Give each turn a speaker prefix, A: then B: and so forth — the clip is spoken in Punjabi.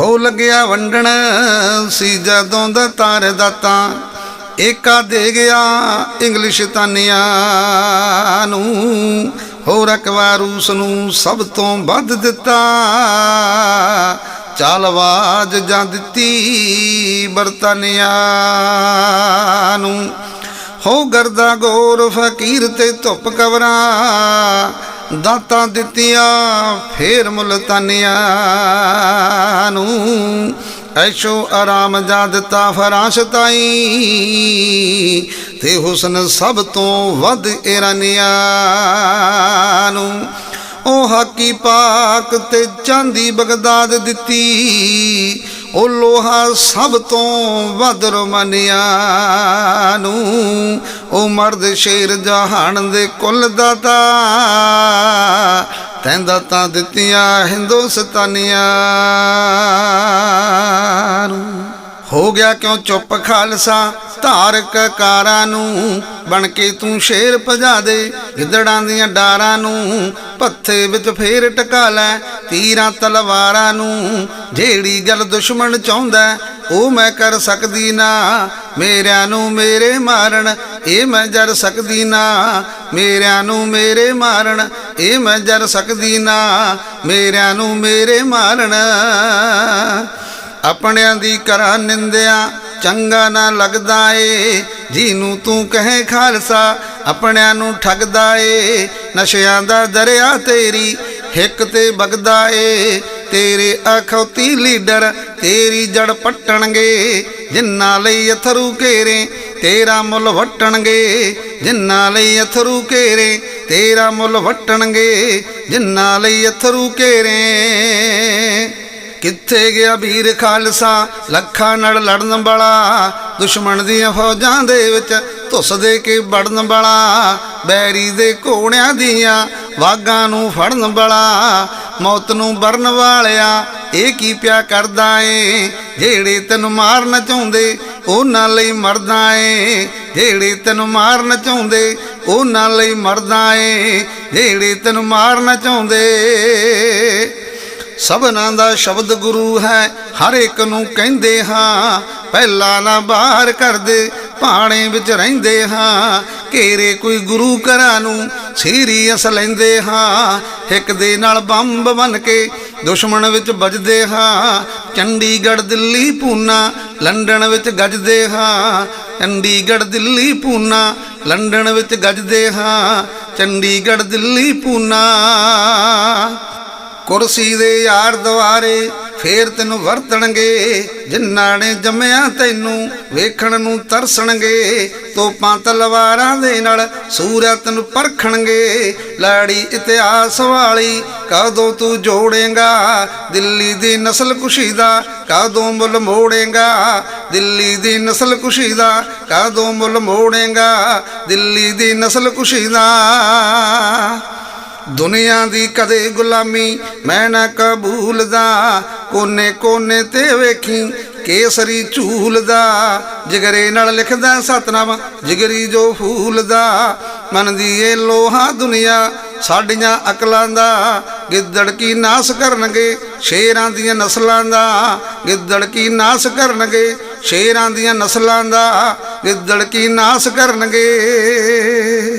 A: ਹੋ ਲੱਗਿਆ ਵੰਡਣ ਸੀ ਜਦੋਂ ਦਾ ਤਾਰ ਦਾਤਾ, ਏਕਾ ਦੇ ਗਿਆ ਇੰਗਲਿਸ਼ ਤਾਨੀਆਂ ਨੂੰ। ਹੋ ਰਕਵਾ ਰੂਸ ਨੂੰ ਸਭ ਤੋਂ ਵੱਧ ਦਿੱਤਾ, ਚਾਲ ਆਵਾਜ਼ ਜਾਂ ਦਿੱਤੀ ਬਰਤਾਨੀਆਂ ਨੂੰ। ਹੋ ਗਰਦਾ ਗੋਰ ਫਕੀਰ ਤੇ ਧੁੱਪ ਕਵਰਾਂ ਦਾਤਾਂ ਦਿੱਤੀਆਂ, ਫੇਰ ਮੁਲਤਾਨੀਆਂ ਨੂੰ। ਐਸ਼ੋ ਆਰਾਮ ਜਾ ਦਿੱਤਾ ਫਰਾਸ਼ ਤਾਈ, ਤੇ ਹੁਸਨ ਸਭ ਤੋਂ ਵੱਧ ਇਰਾਨੀਆਂ ਨੂੰ। ਉਹ ਹਾਕੀ ਪਾਕ ਤੇ ਚਾਂਦੀ ਬਗਦਾਦ ਦਿੱਤੀ, ਉਹ ਲੋਹਾ ਸਭ ਤੋਂ ਵੱਧ ਰੋਮਾਨੀਆਂ ਨੂੰ। ਉਹ ਮਰਦ ਸ਼ੇਰ ਜਹਾਨ ਦੇ ਕੁੱਲ ਦਾਤਾ। ਤੈਂਦਾ ਤਾਂ ਦਿੱਤੀਆਂ ਹਿੰਦੁਸਤਾਨੀਆਂ ਹੋ ਗਿਆ ਕਿਉਂ ਚੁੱਪ ਖਾਲਸਾ? ਧਾਰਕ ਕਾਰਾਂ ਨੂੰ ਬਣ ਕੇ ਤੂੰ ਸ਼ੇਰ ਭਜਾ ਦੇ। ਗਿੱਦੜਾਂ ਦੀਆਂ ਡਾਰਾਂ ਨੂੰ ਪੱਥੇ ਵਿੱਚ ਫੇਰ ਟਕਾ ਲੈ। ਤੀਰਾਂ ਤਲਵਾਰਾਂ ਨੂੰ ਜਿਹੜੀ ਗੱਲ ਦੁਸ਼ਮਣ ਚਾਹੁੰਦਾ ਉਹ ਮੈਂ ਕਰ ਸਕਦੀ ਨਾ, ਮੇਰਿਆਂ ਨੂੰ ਮੇਰੇ ਮਾਰਨ। ਇਹ ਮੈਂ ਜਰ ਸਕਦੀ ਨਾ, ਮੇਰਿਆਂ ਨੂੰ ਮੇਰੇ ਮਾਰਨ। ਇਹ ਮੈਂ ਜਰ ਸਕਦੀ ਨਾ, ਮੇਰਿਆਂ ਨੂੰ ਮੇਰੇ ਮਾਰਨ। ਆਪਣਿਆਂ ਦੀ ਕਰਾਂ ਨਿੰਦਿਆ, ਚੰਗਾ ਨਾ ਲੱਗਦਾ ਏ। ਜਿਹਨੂੰ ਤੂੰ ਕਹੇ ਖਾਲਸਾ, ਆਪਣਿਆਂ ਨੂੰ ਠੱਗਦਾ ਏ। ਨਸ਼ਿਆਂ ਦਾ ਦਰਿਆ ਤੇਰੀ ਹਿੱਕ ਤੇ ਵਗਦਾ ਏ। ਤੇਰੇ ਅਖੌਤੀ ਲੀਡਰ ਤੇਰੀ ਜੜ ਪੱਟਣਗੇ, ਜਿੰਨਾ ਲਈ ਅਥਰੂ ਘੇਰੇ, ਤੇਰਾ ਮੁੱਲ ਵਟਣਗੇ। ਜਿੰਨਾ ਲਈ ਅਥਰੂ ਘੇਰੇ, ਤੇਰਾ ਮੁੱਲ ਵਟਣਗੇ। ਜਿੰਨਾ ਲਈ ਅਥਰੂ ਘੇਰੇ। ਕਿੱਥੇ ਗਿਆ ਵੀਰ ਖਾਲਸਾ? ਲੱਖਾਂ ਨਾਲ ਲੜਨ ਵਾਲਾ। ਦੁਸ਼ਮਣ ਦੀਆਂ ਫੌਜਾਂ ਦੇ ਵਿੱਚ ਧੁੱਸ ਦੇ ਕੇ ਵੜਨ ਵਾਲਾ। ਬੈਰੀ ਦੇ ਘੋੜਿਆਂ ਦੀਆਂ ਵਾਗਾਂ ਨੂੰ ਫੜਨ ਵਾਲਾ। ਮੌਤ ਨੂੰ ਵਰਨ ਵਾਲਿਆ। ਇਹ ਕੀ ਪਿਆ ਕਰਦਾ ਏ? ਜਿਹੜੇ ਤੈਨੂੰ ਮਾਰਨ ਚਾਹੁੰਦੇ, ਉਹਨਾਂ ਲਈ ਮਰਦਾ ਏ। ਜਿਹੜੇ ਤੈਨੂੰ ਮਾਰਨ ਚਾਹੁੰਦੇ, ਉਹਨਾਂ ਲਈ ਮਰਦਾ ਏ। ਜਿਹੜੇ ਤੈਨੂੰ ਮਾਰਨ ਚਾਹੁੰਦੇ, ਸਭਨਾਂ ਦਾ ਸ਼ਬਦ ਗੁਰੂ ਹੈ, ਹਰ ਇੱਕ ਨੂੰ ਕਹਿੰਦੇ ਹਾਂ। ਪਹਿਲਾਂ ਨਾ ਬਾਹਰ ਕਰਦੇ ਪਾਣੇ ਵਿੱਚ ਰਹਿੰਦੇ ਹਾਂ। ਘੇਰੇ ਕੋਈ ਗੁਰੂ ਘਰਾਂ ਨੂੰ ਸੀਰੀਅਸ ਲੈਂਦੇ ਹਾਂ। ਇੱਕ ਦੇ ਨਾਲ ਬੰਬ ਬਨ ਕੇ ਦੁਸ਼ਮਣ ਵਿੱਚ ਵੱਜਦੇ ਹਾਂ, ਚੰਡੀਗੜ੍ਹ, ਦਿੱਲੀ, ਪੂਨਾ, ਲੰਡਨ ਵਿੱਚ ਗੱਜਦੇ ਹਾਂ, ਚੰਡੀਗੜ੍ਹ, ਦਿੱਲੀ, ਪੂਨਾ, ਲੰਡਨ ਵਿੱਚ ਗੱਜਦੇ ਹਾਂ, ਚੰਡੀਗੜ੍ਹ, ਦਿੱਲੀ, ਪੂਨਾ। ਕੁਰਸੀ ਦੇ ਯਾਰ ਦੁਆਰੇ ਫੇਰ ਤੈਨੂੰ ਵਰਤਣਗੇ, ਜਿਨ੍ਹਾਂ ਨੇ ਜੰਮਿਆ ਤੈਨੂੰ ਵੇਖਣ ਨੂੰ ਤਰਸਣਗੇ, ਤੋਪਾਂ ਤਲਵਾਰਾਂ ਦੇ ਨਾਲ ਸੂਰਤ ਨੂੰ ਪਰਖਣਗੇ। ਲਾੜੀ ਇਤਿਹਾਸ ਵਾਲੀ, ਕਦੋਂ ਤੂੰ ਜੋੜੇਗਾ? ਦਿੱਲੀ ਦੀ ਨਸਲ ਕੁਸ਼ੀ ਦਾ, ਕਦੋਂ ਮੁੱਲ ਮੋੜੇਗਾ? ਦਿੱਲੀ ਦੀ ਨਸਲ ਕੁਸ਼ੀ ਦਾ, ਕਦੋਂ ਮੁੱਲ ਮੋੜੇਗਾ? ਦਿੱਲੀ ਦੀ ਨਸਲ ਕੁਸ਼ੀ ਦਾ। ਦੁਨੀਆ ਦੀ ਕਦੇ ਗੁਲਾਮੀ ਮੈਂ ਨਾ ਕਬੂਲਦਾ। ਕੋਨੇ ਕੋਨੇ ਤੇ ਵੇਖੀ ਕੇਸਰੀ ਝੂਲਦਾ। ਜਿਗਰੇ ਨਾਲ ਲਿਖਦਾ ਸਤਨਾਮ, ਜਿਗਰੀ ਜੋ ਫੂਲਦਾ। ਮਨ ਦੀ ਇਹ ਲੋਹਾ ਦੁਨੀਆ ਸਾਡੀਆਂ ਅਕਲਾਂ ਦਾ। ਗਿੱਦੜ ਕੀ ਨਾਸ ਕਰਨਗੇ ਸ਼ੇਰਾਂ ਦੀਆਂ ਨਸਲਾਂ ਦਾ। ਗਿੱਦੜ ਕੀ ਨਾਸ ਕਰਨਗੇ ਸ਼ੇਰਾਂ ਦੀਆਂ ਨਸਲਾਂ ਦਾ। ਗਿੱਦੜ ਕੀ ਨਾਸ ਕਰਨਗੇ।